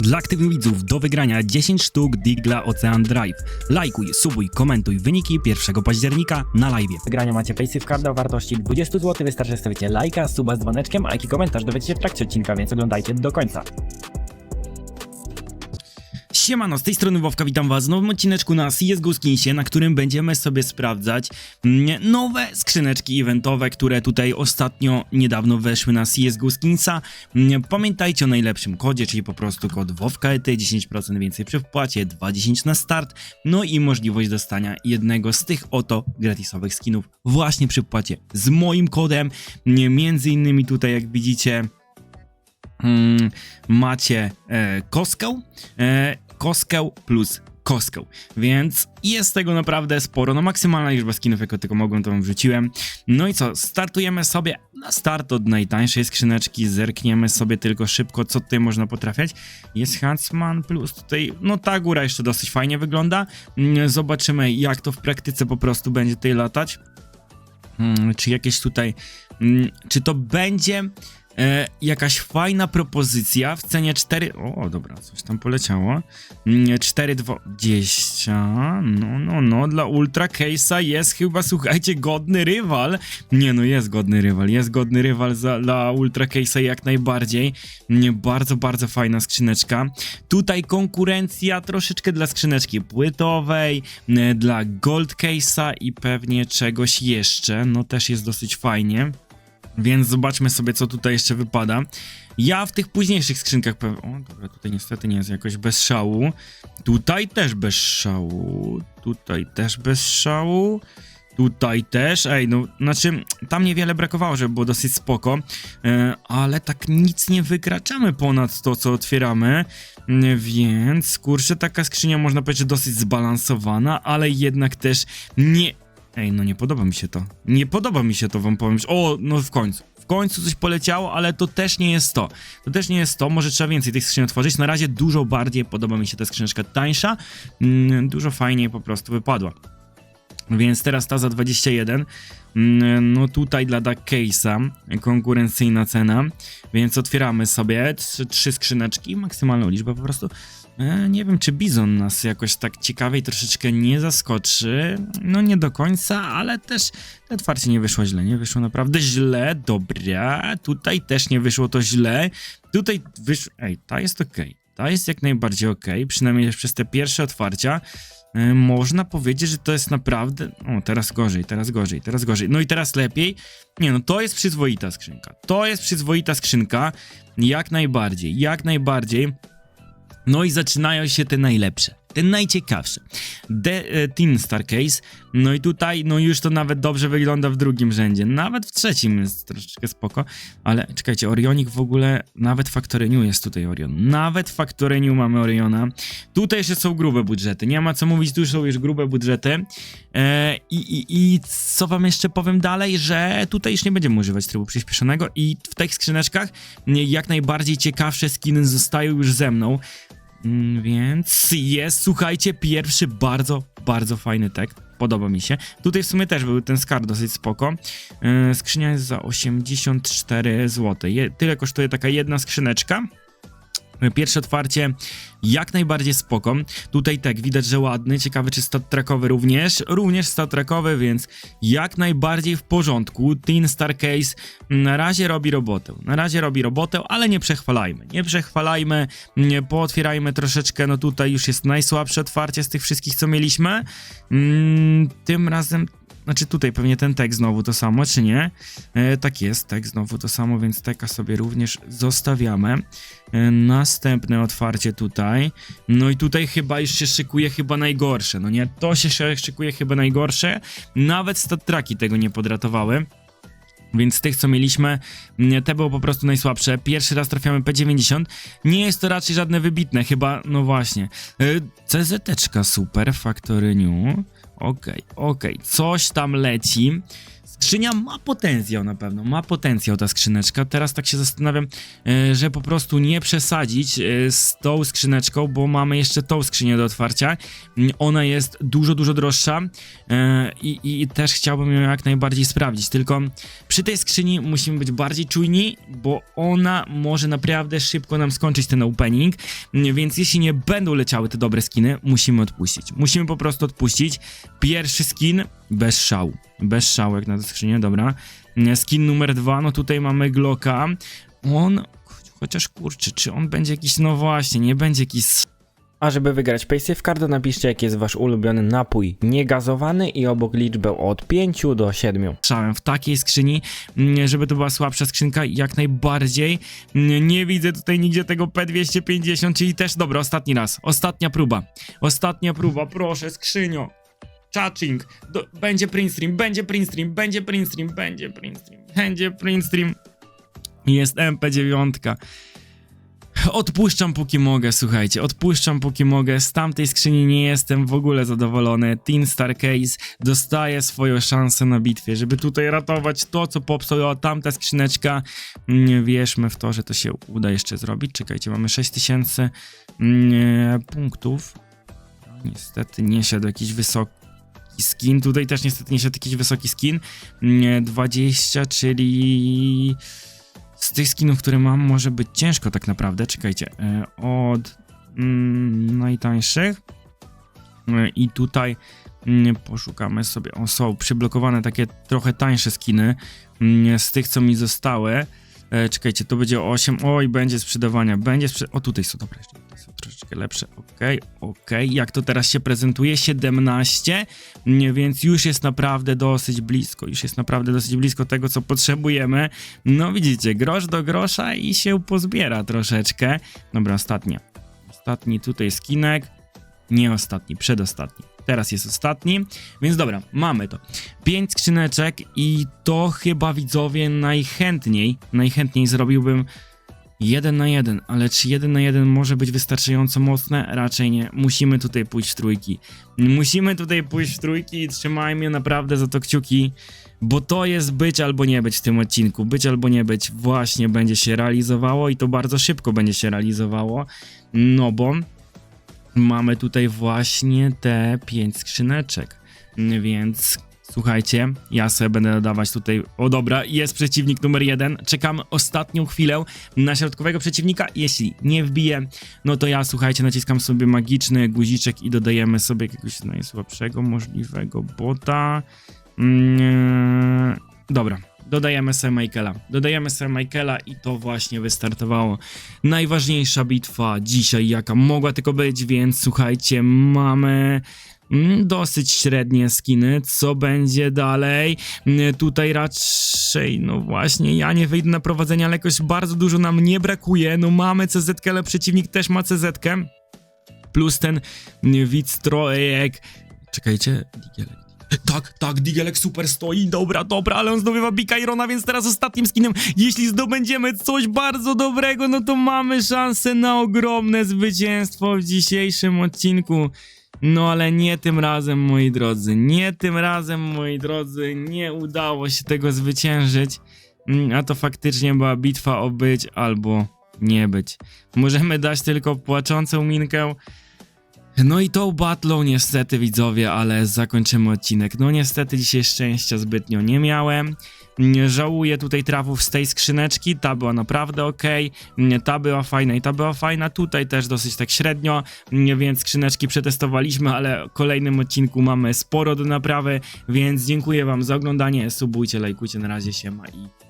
Dla aktywnych widzów do wygrania 10 sztuk Digla Ocean Drive. Lajkuj, subuj, komentuj wyniki 1 października na live. wygrania macie Paysafe Carda o wartości 20 zł. Wystarczy, stawicie lajka, suba z dzwoneczkiem, a jaki komentarz dowiecie się w trakcie odcinka, więc oglądajcie do końca. Siemano, z tej strony Wowka, witam was w nowym odcineczku na CSGO Skinsie, na którym będziemy sobie sprawdzać mm, nowe skrzyneczki eventowe, które tutaj ostatnio, niedawno weszły na CSGO Skinsa. Mm, Pamiętajcie o najlepszym kodzie, czyli po prostu kod WOWKET, 10% więcej przy wpłacie, 2,10 na start, no i możliwość dostania jednego z tych oto gratisowych skinów właśnie przy wpłacie z moim kodem, Mm, między innymi tutaj jak widzicie mm, macie e, e, koskę plus koskę, więc jest tego naprawdę sporo, no maksymalna liczba skinów, jaką tylko mogłem, to wam wrzuciłem. No i co, startujemy sobie na start od najtańszej skrzyneczki, zerkniemy sobie tylko szybko, co tutaj można potrafiać. Jest Huntsman plus tutaj, no ta góra jeszcze dosyć fajnie wygląda, Mm, zobaczymy jak to w praktyce po prostu będzie tutaj latać. Hmm, czy jakieś tutaj, mm, czy to będzie e, jakaś fajna propozycja w cenie 4, o dobra, coś tam poleciało, Mm, 4,20, no, no, no, dla Ultra Case'a jest chyba, słuchajcie, godny rywal, nie no, jest godny rywal, jest godny rywal za, dla Ultra Case'a jak najbardziej, Nie, bardzo, bardzo fajna skrzyneczka, tutaj konkurencja troszeczkę dla skrzyneczki płytowej, e, dla Gold Case'a i pewnie czegoś jeszcze, no też jest dosyć fajnie. Więc zobaczmy sobie, co tutaj jeszcze wypada. Ja w tych późniejszych skrzynkach. O, dobra, tutaj niestety nie jest jakoś bez szału. Tutaj też bez szału. Tutaj też bez szału. Tutaj też, ej, no, znaczy, tam niewiele brakowało, żeby było dosyć spoko, e, ale tak nic nie wykraczamy ponad to, co otwieramy, Mm, więc, kurczę, taka skrzynia można powiedzieć, dosyć zbalansowana, ale jednak też nie... Ej, no nie podoba mi się to. Nie podoba mi się to, wam powiem. O, no w końcu. W końcu coś poleciało, ale to też nie jest to. To też nie jest to. Może trzeba więcej tych skrzyń otworzyć. Na razie dużo bardziej podoba mi się ta skrzyneczka tańsza. Mm, dużo fajniej po prostu wypadła. Więc teraz ta za 21. Mm, No tutaj dla Duck Case'a konkurencyjna cena, więc otwieramy sobie trzy, trzy skrzyneczki, maksymalną liczbę po prostu. E, Nie wiem, czy Bizon nas jakoś tak ciekawej troszeczkę nie zaskoczy. No nie do końca, ale też to otwarcie nie wyszło źle. Nie wyszło naprawdę źle. Dobra, tutaj też nie wyszło to źle. Tutaj wyszło... Ej, ta jest ok. Ta jest jak najbardziej ok, przynajmniej przez te pierwsze otwarcia. E, Można powiedzieć, że to jest naprawdę. O, teraz gorzej, teraz gorzej, teraz gorzej. No i teraz lepiej. Nie, no to jest przyzwoita skrzynka. To jest przyzwoita skrzynka. Jak najbardziej, jak najbardziej. No i zaczynają się te najlepsze, te najciekawsze. The e, Teen Star Case. No i tutaj, no już to nawet dobrze wygląda w drugim rzędzie. Nawet w trzecim jest troszeczkę spoko. Ale czekajcie, Orionik w ogóle, nawet Factoryniu jest tutaj Orion. Nawet Factoryniu mamy Oriona. Tutaj jeszcze są grube budżety. Nie ma co mówić, tu są już grube budżety. E, i, i, I co wam jeszcze powiem dalej, że tutaj już nie będziemy używać trybu przyspieszonego i w tych skrzyneczkach jak najbardziej ciekawsze skiny zostają już ze mną. Mm, Więc jest, słuchajcie, pierwszy bardzo, bardzo fajny tek. Podoba mi się. Tutaj w sumie też był ten skar dosyć spoko. Yy, skrzynia jest za 84 zł. Tyle kosztuje taka jedna skrzyneczka. Pierwsze otwarcie jak najbardziej spoko. Tutaj tak, widać, że ładny. Ciekawy, czy stat trackowy również. Również stat trackowy, więc jak najbardziej w porządku. Teen Star Case na razie robi robotę. Na razie robi robotę, ale nie przechwalajmy. Nie przechwalajmy, nie pootwierajmy troszeczkę. No tutaj już jest najsłabsze otwarcie z tych wszystkich, co mieliśmy. Mm, tym razem znaczy tutaj pewnie ten tekst znowu to samo, czy nie? E, tak jest, tekst znowu to samo, więc teka sobie również zostawiamy. E, następne otwarcie tutaj. No i tutaj chyba już się szykuje chyba najgorsze, no nie? To się szy- szykuje chyba najgorsze. Nawet stattraki tego nie podratowały. Więc z tych, co mieliśmy, te było po prostu najsłabsze. Pierwszy raz trafiamy P90. Nie jest to raczej żadne wybitne, chyba, no właśnie. Yy, CZ super, Factory New. Okej, okej, coś tam leci. Skrzynia ma potencjał na pewno, ma potencjał ta skrzyneczka. Teraz tak się zastanawiam, e, że po prostu nie przesadzić e, z tą skrzyneczką, bo mamy jeszcze tą skrzynię do otwarcia. Mm, Ona jest dużo, dużo droższa e, i, i też chciałbym ją jak najbardziej sprawdzić. Tylko przy tej skrzyni musimy być bardziej czujni, bo ona może naprawdę szybko nam skończyć ten opening. Mm, Więc jeśli nie będą leciały te dobre skiny, musimy odpuścić. Musimy po prostu odpuścić. Pierwszy skin bez szału. Bez szału jak na tę skrzynię, dobra. Mm, Skin numer dwa, no tutaj mamy Glocka. On, chociaż kurczę, czy on będzie jakiś, no właśnie, nie będzie jakiś A żeby wygrać Paysafe Cardo napiszcie jaki jest wasz ulubiony napój niegazowany i obok liczbę od 5 do 7. strzałem w takiej skrzyni, mm, żeby to była słabsza skrzynka, jak najbardziej. Mm, Nie widzę tutaj nigdzie tego P250, czyli też, dobra, ostatni raz, ostatnia próba, ostatnia próba, proszę, skrzynio. Chatching, Do, będzie print stream, będzie print stream, będzie print stream, będzie print stream, będzie print stream. Jest MP9. Odpuszczam póki mogę, słuchajcie, odpuszczam póki mogę. Z tamtej skrzyni nie jestem w ogóle zadowolony. Teen Star Case dostaje swoją szansę na bitwie, żeby tutaj ratować to, co popsuła tamta skrzyneczka. Wierzmy w to, że to się uda jeszcze zrobić. Czekajcie, mamy 6000 mm, punktów. Niestety nie siadł jakiś skin. Tutaj też niestety nie jakiś wysoki skin. Mm, 20, czyli z tych skinów, które mam, może być ciężko tak naprawdę. Czekajcie, e, od mm, najtańszych E, i tutaj mm, poszukamy sobie. O, są przyblokowane takie trochę tańsze skiny mm, z tych, co mi zostały. E, czekajcie, to będzie 8. Oj, będzie sprzedawania. Będzie sprze... O, tutaj są dobre, tutaj są troszeczkę lepsze. Okej, okej. Jak to teraz się prezentuje? 17, nie, więc już jest naprawdę dosyć blisko. Już jest naprawdę dosyć blisko tego, co potrzebujemy. No widzicie, grosz do grosza i się pozbiera troszeczkę. Dobra, ostatnie. Ostatni tutaj skinek. Nie ostatni, przedostatni. Teraz jest ostatni, więc dobra, mamy to. Pięć skrzyneczek i to chyba widzowie najchętniej, najchętniej zrobiłbym jeden na jeden, ale czy jeden na jeden może być wystarczająco mocne? Raczej nie. Musimy tutaj pójść w trójki. Musimy tutaj pójść w trójki i trzymajmy naprawdę za to kciuki, bo to jest być albo nie być w tym odcinku. Być albo nie być właśnie będzie się realizowało i to bardzo szybko będzie się realizowało, no bo mamy tutaj właśnie te pięć skrzyneczek, więc słuchajcie, ja sobie będę dodawać tutaj, o dobra, jest przeciwnik numer jeden, czekamy ostatnią chwilę na środkowego przeciwnika, jeśli nie wbije, no to ja, słuchajcie, naciskam sobie magiczny guziczek i dodajemy sobie jakiegoś najsłabszego możliwego bota, mm, dobra, Dodajemy Sam Michaela. Dodajemy Sam Michaela i to właśnie wystartowało. Najważniejsza bitwa dzisiaj, jaka mogła tylko być, więc słuchajcie, mamy mm, dosyć średnie skiny. Co będzie dalej? Mm, Tutaj raczej, no właśnie, ja nie wyjdę na prowadzenie, ale jakoś bardzo dużo nam nie brakuje. No mamy CZ, ale przeciwnik też ma CZ. Plus ten mm, widz trojek. Czekajcie, Digielek. Tak, tak, Digelek super stoi, dobra, dobra, ale on zdobywa Bika Irona, więc teraz ostatnim skinem, jeśli zdobędziemy coś bardzo dobrego, no to mamy szansę na ogromne zwycięstwo w dzisiejszym odcinku. No ale nie tym razem, moi drodzy, nie tym razem, moi drodzy, nie udało się tego zwyciężyć, Mm, a to faktycznie była bitwa o być albo nie być. Możemy dać tylko płaczącą minkę, no i tą batlą niestety widzowie, ale zakończymy odcinek. No niestety dzisiaj szczęścia zbytnio nie miałem. Żałuję tutaj trafów z tej skrzyneczki, ta była naprawdę ok, ta była fajna i ta była fajna, tutaj też dosyć tak średnio, więc skrzyneczki przetestowaliśmy, ale w kolejnym odcinku mamy sporo do naprawy, więc dziękuję wam za oglądanie, subujcie, lajkujcie, na razie siema i